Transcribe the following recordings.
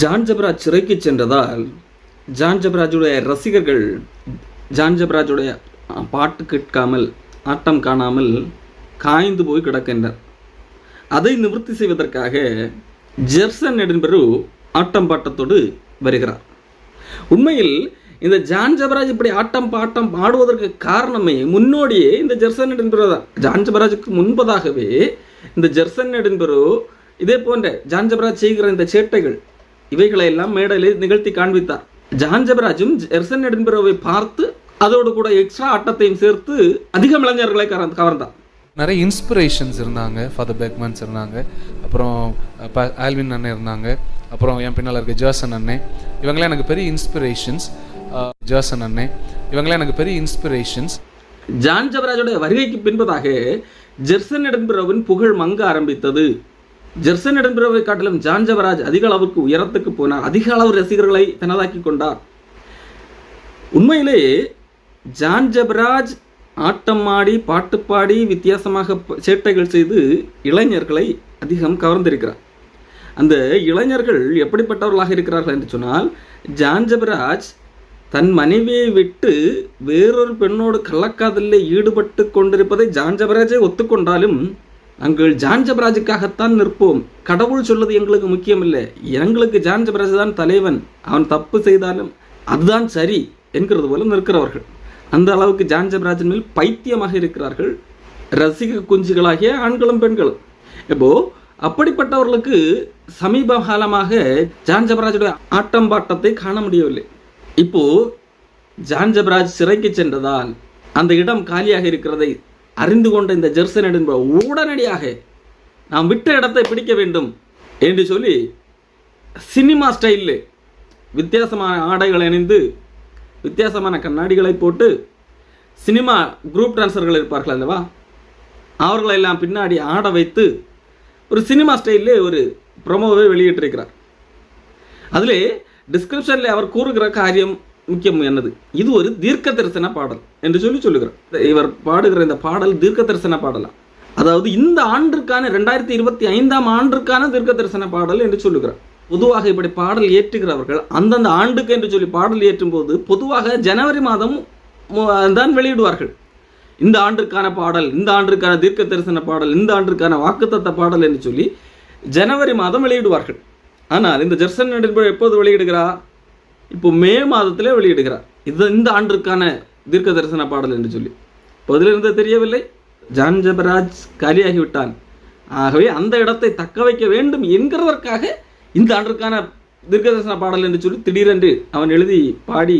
John Jebaraj சிறைக்கு சென்றதால் John ஜபராஜுடைய ரசிகர்கள் ஜான் ஜபராஜுடைய பாட்டு கேட்காமல் ஆட்டம் காணாமல் காய்ந்து போய் கிடக்கின்றனர். அதை நிவர்த்தி செய்வதற்காக ஜெர்சன் எடின்பரு ஆட்டம் பாட்டத்தோடு வருகிறார். உண்மையில் இந்த ஜான் ஜபராஜ் இப்படி ஆட்டம் பாட்டம் பாடுவதற்கு காரணமே முன்னோடியே இந்த ஜெர்சன் எடின்பரு தான். ஜான் ஜபராஜுக்கு முன்பதாகவே இந்த ஜெர்சன் எடின்பரு இதே போன்ற ஜான் ஜபராஜ் செய்கிற இந்த சேட்டைகள் இவைகளை எல்லாம் மேடையில் நிகழ்த்தி காண்பித்தார். ஜான் ஜபராஜும் ஜெர்சன் எடின்பரோவை பார்த்து அதோடு கூட எக்ஸ்ட்ரா ஆட்டத்தையும் சேர்த்து அதிகம் இளைஞர்களை கவர்ந்து கவர்ந்தான் நிறைய இன்ஸ்பிரேஷன்ஸ் இருந்தாங்க. ஃபாதர் பேக்மன்ஸ் இருந்தாங்க. அப்புறம் ஆல்வின் அண்ணன் இருந்தாங்க. அப்புறம் என் பின்னால் இருக்க ஜாசன் அண்ணன் இவங்களாம் எனக்கு பெரிய இன்ஸ்பிரேஷன்ஸ் ஜாசன் அண்ணன் இவங்களாம் எனக்கு பெரிய இன்ஸ்பிரேஷன்ஸ் ஜான் ஜபராஜுடைய வருகைக்கு பின்பதாக ஜெர்சன் எடன்பரோவின் புகழ் மங்க ஆரம்பித்தது. ஜெர்சன் எடன்பரோவை காட்டிலும் ஜான் ஜபராஜ் அதிக அளவுக்கு உயரத்துக்கு போனார். அதிக அளவு ரசிகர்களை தனதாக்கி கொண்டார். உண்மையிலேயே ஜான் ஜபராஜ் ஆட்டம் ஆடி பாட்டு பாடி வித்தியாசமாக சேட்டைகள் செய்து இளைஞர்களை அதிகம் கவர்ந்திருக்கிறார். அந்த இளைஞர்கள் எப்படிப்பட்டவர்களாக இருக்கிறார்கள் என்று சொன்னால் ஜான் ஜபராஜ் தன் மனைவியை விட்டு வேறொரு பெண்ணோடு கள்ளக்காதலில் ஈடுபட்டு கொண்டிருப்பதை ஜான்ஜபராஜை ஒத்துக்கொண்டாலும் நாங்கள் ஜான் ஜபராஜுக்காகத்தான் நிற்போம். கடவுள் சொல்வது எங்களுக்கு முக்கியமில்லை. எங்களுக்கு ஜான் ஜபராஜ் தான் தலைவன். அவன் தப்பு செய்தாலும் அதுதான் சரி என்கிறது போல நிற்கிறவர்கள். அந்த அளவுக்கு ஜான்ஜபராஜன் மேல் பைத்தியமாக இருக்கிறார்கள். ரசிக குஞ்சுகளாகிய ஆண்களும் பெண்களும். இப்போ அப்படிப்பட்டவர்களுக்கு சமீப காலமாக ஜான் ஜபராஜுடைய ஆட்டம் பாட்டத்தை காண முடியவில்லை. இப்போ ஜான் ஜபராஜ் சிறைக்கு சென்றதால் அந்த இடம் காலியாக இருக்கிறதை அறிந்து கொண்ட இந்த ஜெர்சன் என்பவர் உடனடியாக நாம் விட்ட இடத்தை பிடிக்க வேண்டும் என்று சொல்லி சினிமா ஸ்டைலில் வித்தியாசமான ஆடைகள் அணிந்து வித்தியாசமான கண்ணாடிகளை போட்டு சினிமா குரூப் டான்சர்கள் இருப்பார்கள் அல்லவா? அவர்களை எல்லாம் பின்னாடி ஆட வைத்து ஒரு சினிமா ஸ்டைலில் ஒரு ப்ரொமோவை வெளியிட்டிருக்கிறார். அதிலே டிஸ்கிரிப்ஷனில் அவர் கூறுகிற காரியம் முக்கியம் என்னது? இது ஒரு தீர்க்க தரிசன பாடல் என்று சொல்லி சொல்லுகிறார். இவர் பாடுகிற இந்த பாடல் தீர்க்க தரிசன பாடலாம் அதாவது இந்த ஆண்டிற்கான ரெண்டாயிரத்தி இருபத்தி ஐந்தாம் ஆண்டிற்கான தீர்க்க தரிசன பாடல் என்று சொல்லுகிறார். பொதுவாக இப்படி பாடல் ஏற்றுகிறவர்கள் அந்தந்த ஆண்டுக்கு என்று சொல்லி பாடல் ஏற்றும் போது பொதுவாக ஜனவரி மாதம் தான் வெளியிடுவார்கள். இந்த ஆண்டிற்கான பாடல் இந்த ஆண்டிற்கான தீர்க்க தரிசன பாடல் இந்த ஆண்டிற்கான வாக்குத்தத்த பாடல் என்று சொல்லி ஜனவரி மாதம் வெளியிடுவார்கள். ஆனால் இந்த ஜெர்சன் நடின்பர் எப்போது வெளியிடுகிறார் இப்போ மே மாதத்திலே வெளியிடுகிறார். இது இந்த ஆண்டிற்கான தீர்க்க தரிசன பாடல் என்று சொல்லி. பதிலிருந்து தெரியவில்லை. ஜான் ஜபராஜ் காலியாகிவிட்டான். ஆகவே அந்த இடத்தை தக்க வைக்க வேண்டும் என்கிறதற்காக இந்த ஆண்டிற்கான தீர்க்க தரிசன பாடல் என்று சொல்லி திடீரென்று அவன் எழுதி பாடி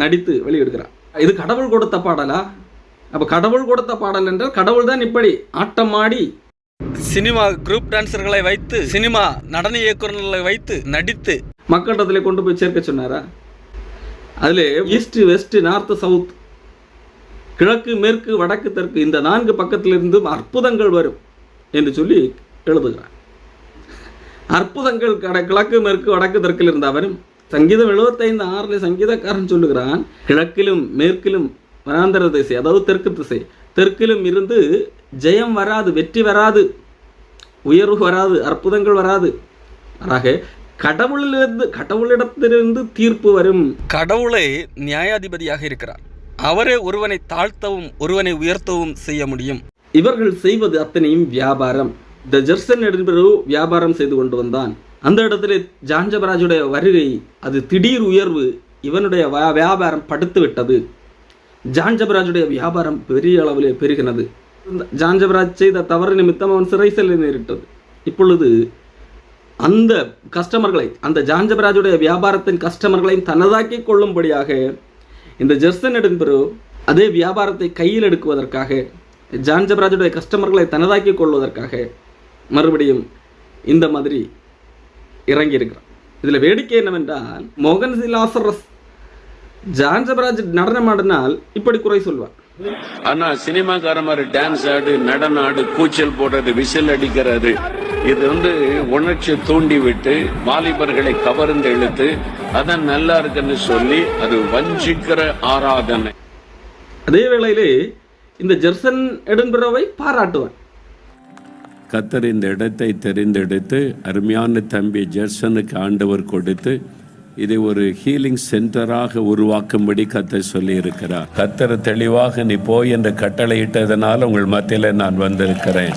நடித்து வெளியிடுகிறான். இது கடவுள் கொடுத்த பாடலா? அப்போ கடவுள் கொடுத்த பாடல் என்றால் கடவுள் தான் இப்படி ஆட்டம் ஆடி சினிமா குரூப் டான்சர்களை வைத்து சினிமா நடன இயக்குநர்களை வைத்து நடித்து மக்களிடத்தில் கொண்டு போய் சேர்க்க சொன்னாரா? அதில் ஈஸ்ட் வெஸ்ட் நார்த் சவுத் கிழக்கு மேற்கு வடக்கு தெற்கு இந்த நான்கு பக்கத்திலிருந்தும் அற்புதங்கள் வரும் என்று சொல்லி எழுதுகிறார். அற்புதங்கள் கட கிழக்கு மேற்கு வடக்கு தெற்கில் இருந்த வரும் சங்கீதம் எழுபத்தைந்து ஆறில் சங்கீதக்காரன் சொல்லுகிறான் கிழக்கிலும் மேற்கிலும் வனாந்தர திசை அதாவது தெற்கு திசை தெற்கிலும் இருந்து ஜெயம் வராது வெற்றி வராது உயர்வு வராது அற்புதங்கள் வராது. மாறாக கடவுளிலிருந்து கடவுளிடத்திலிருந்து தீர்ப்பு வரும். கடவுளே நியாயாதிபதியாக இருக்கிறார். அவரே ஒருவனை தாழ்த்தவும் ஒருவனை உயர்த்தவும் செய்ய முடியும். இவர்கள் செய்வது அத்தனையும் வியாபாரம். த ஜெர்சன் என்பது வியாபாரம் செய்து கொண்டு வந்தான். அந்த இடத்துல ஜான்ஜபராஜுடைய வருகை அது திடீர் உயர்வு இவனுடைய வியாபாரம் படுத்து விட்டது. ஜான்ஜபராஜுடைய வியாபாரம் பெரிய அளவிலே பெருகினது. ஜான்ஜபராஜ் செய்த தவறு நிமித்தம் அவன் சிறை செல்ல நேரிட்டது. இப்பொழுது அந்த கஸ்டமர்களை அந்த ஜான்ஜபராஜுடைய வியாபாரத்தின் கஸ்டமர்களையும் தனதாக்கி கொள்ளும்படியாக இந்த ஜெர்சன் எடுன்பெரு அதே வியாபாரத்தை கையில் எடுக்குவதற்காக ஜான்ஜபராஜுடைய கஸ்டமர்களை தனதாக்கி கொள்வதற்காக மறுபடியும் இந்த மாதிரி இறங்கி இருக்கிறார் இதில் வேடிக்கை என்னவென்றால் மோகன் சிலாசரஸ் ஜான்ஜபராஜ் நடனம் ஆடினால் இப்படி குறை சொல்வார். ஆனா சினிமாக்கார மாதிரி டான்ஸ் ஆடு நடன ஆடு கூச்சல் போடுறது விசில் அடிக்கிறது. இது வந்து உணர்ச்சி தூண்டி விட்டு வாலிபர்களை கவர்ந்து இழுத்து அதான் நல்லா இருக்குன்னு சொல்லி அது வஞ்சிக்கிற ஆராதனை. அதே வேளையிலே இந்த ஜெர்சன் எடுன்பெரோவை பாராட்டுவான் கத்தர் இந்த இடத்தை தெரிந்தெடுத்து அருமையான தம்பி ஜெர்சனுக்கு ஆண்டவர் கொடுத்து இதை ஒரு ஹீலிங் சென்டராக உருவாக்கும்படி கத்தர் சொல்லி இருக்கிறார் கத்தர் தெளிவாக நீ போய் என்று கட்டளையிட்டதனால் உங்கள் மத்தியில் நான் வந்திருக்கிறேன்.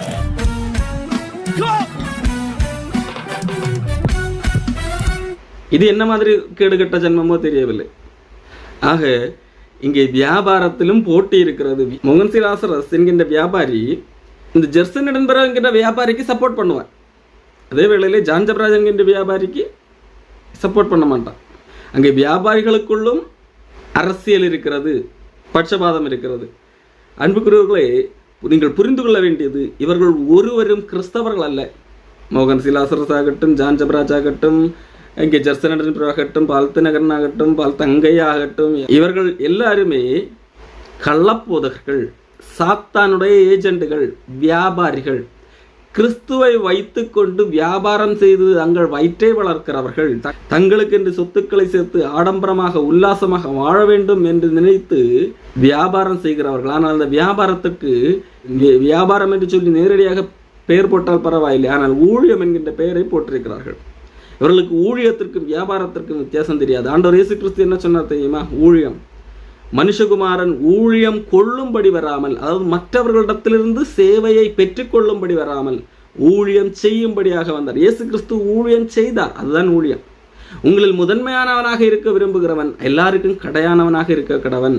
இது என்ன மாதிரி கேடுகட்ட ஜென்மமோ தெரியவில்லை. ஆக இங்கே வியாபாரத்திலும் போட்டி இருக்கிறது. மோகன்சிலாசரஸ் என்கின்ற வியாபாரி இந்த ஜெர்சன் இடம்பெற என்கின்ற வியாபாரிக்கு சப்போர்ட் பண்ணுவார். அதே வேளையிலே ஜான்ஜபராஜ் என்கின்ற வியாபாரிக்கு சப்போர்ட் பண்ண மாட்டான் அங்கே வியாபாரிகளுக்குள்ளும் அரசியல் இருக்கிறது பட்சபாதம் இருக்கிறது. அன்புக்குரியவர்களே நீங்கள் புரிந்து கொள்ள வேண்டியது இவர்கள் ஒருவரும் கிறிஸ்தவர்கள் அல்ல. மோகன் சிலாசரஸ் ஆகட்டும் ஜான் ஜபராஜ் ஆகட்டும் இங்கே ஜர்சனடன் ஆகட்டும் பால் ஆகட்டும் பால் தங்கை ஆகட்டும் இவர்கள் எல்லாருமே கள்ளப்போதகர்கள் சாத்தானுடைய ஏஜெண்டுகள் வியாபாரிகள். கிறிஸ்துவை வைத்துக்கொண்டு வியாபாரம் செய்து தங்கள் வயிற்றை வளர்க்கிறவர்கள் த- தங்களுக்கென்று சொத்துக்களை சேர்த்து ஆடம்பரமாக உல்லாசமாக வாழ வேண்டும் என்று நினைத்து வியாபாரம் செய்கிறவர்கள். ஆனால் அந்த வியாபாரத்துக்கு வியாபாரம் என்று சொல்லி நேரடியாக பெயர் போட்டால் பரவாயில்லை. ஆனால் ஊழியம் என்கின்ற பெயரை போட்டிருக்கிறார்கள் இவர்களுக்கு ஊழியத்திற்கும் வியாபாரத்திற்கும் வித்தியாசம் தெரியாது. ஆண்டவர் இயேசு கிறிஸ்து என்ன சொன்னார் தெரியுமா? ஊழியம். மனுஷகுமாரன் ஊழியம் கொள்ளும்படி வராமல் அதாவது மற்றவர்களிடத்திலிருந்து சேவையை பெற்றுக்கொள்ளும்படி வராமல் ஊழியம் செய்யும்படியாக வந்தார். இயேசு கிறிஸ்து ஊழியம் செய்தார். அதுதான் ஊழியம். உங்களில் முதன்மையானவனாக இருக்க விரும்புகிறவன் எல்லாருக்கும் கடையானவனாக இருக்க கடவன்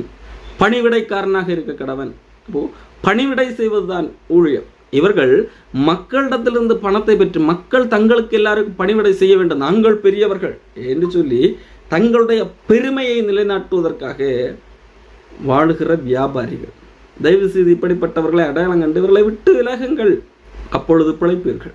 பணிவிடைக்காரனாக இருக்க கடவன். அப்போ பணிவிடை செய்வதுதான் ஊழியம். இவர்கள் மக்களிடத்திலிருந்து பணத்தை பெற்று மக்கள் தங்களுக்கு எல்லாருக்கும் பணிவிடை செய்ய வேண்டும். நாங்கள் பெரியவர்கள். என்று சொல்லி தங்களுடைய பெருமையை நிலைநாட்டுவதற்காக வாழுகிற வியாபாரிகள். தயவு செய்து இப்படிப்பட்டவர்களை அடையாளம் கண்டு இவர்களை விட்டு விலகுங்கள். அப்பொழுது பிழைப்பீர்கள்.